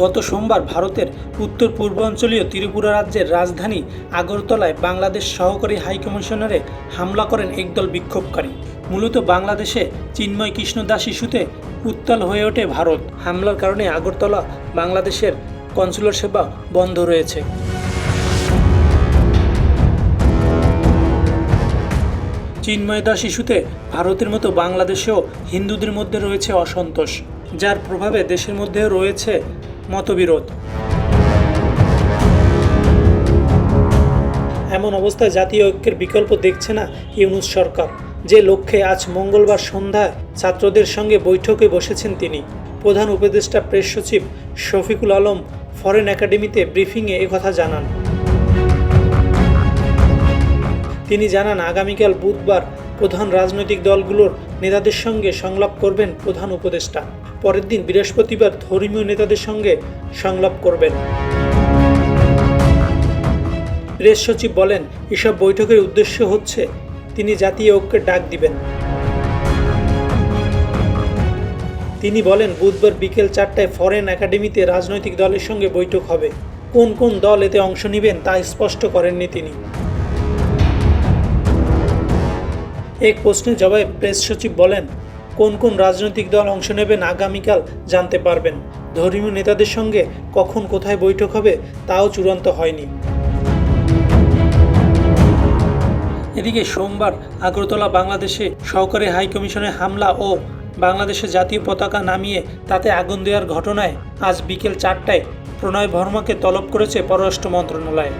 গত সোমবার ভারতের উত্তর পূর্বাঞ্চলীয় ত্রিপুরা রাজ্যের রাজধানী আগরতলায় বাংলাদেশ সহকারী হাইকমিশনারে হামলা করেন একদল বিক্ষোভকারী। মূলত বাংলাদেশে চিন্ময় কৃষ্ণ দাস ইস্যুতে উত্তাল হয়ে ওঠে ভারত। হামলার কারণে আগরতলা বাংলাদেশের কনসুলার সেবা বন্ধ রয়েছে। চিন্ময় দাস ইস্যুতে ভারতের মতো বাংলাদেশেও হিন্দুদের মধ্যে রয়েছে অসন্তোষ, যার প্রভাবে দেশের মধ্যেও রয়েছে মতবিরোধ। এমন অবস্থায় জাতীয় ঐক্যের বিকল্প দেখছে না ইউনুস সরকার, যে লক্ষ্যে আজ মঙ্গলবার সন্ধ্যায় ছাত্রদের সঙ্গে বৈঠকে বসেছেন তিনি। প্রধান উপদেষ্টা প্রেস সচিব শফিকুল আলম ফরেন একাডেমিতে ব্রিফিংয়ে একথা জানান। তিনি জানান, আগামীকাল বুধবার প্রধান রাজনৈতিক দলগুলোর নেতাদের সঙ্গে সংলাপ করবেন প্রধান উপদেষ্টা। পরের দিন বৃহস্পতিবার ধর্মীয় নেতাদের সঙ্গে সংলাপ করবেন। প্রেস সচিব বলেন, এসব বৈঠকের উদ্দেশ্য হচ্ছে তিনি জাতীয় ঐক্যের ডাক দিবেন। তিনি বলেন, বুধবার বিকেল চারটায় ফরেন একাডেমিতে রাজনৈতিক দলের সঙ্গে বৈঠক হবে। কোন কোন দল এতে অংশ নেবেন তা স্পষ্ট করেননি তিনি। এক প্রশ্নের জবাবে প্রেস সচিব বলেন, কোন কোন রাজনৈতিক দল অংশ নেবেন আগামীকাল জানতে পারবেন। ধর্মীয় নেতাদের সঙ্গে কখন কোথায় বৈঠক হবে তাও চূড়ান্ত হয়নি। এদিকে সোমবার আগরতলা বাংলাদেশে সহকারী হাইকমিশনের হামলা ও বাংলাদেশের জাতীয় পতাকা নামিয়ে তাতে আগুন দেওয়ার ঘটনায় আজ বিকেল চারটায় প্রণয় ভর্মাকে তলব করেছে পররাষ্ট্র মন্ত্রণালয়।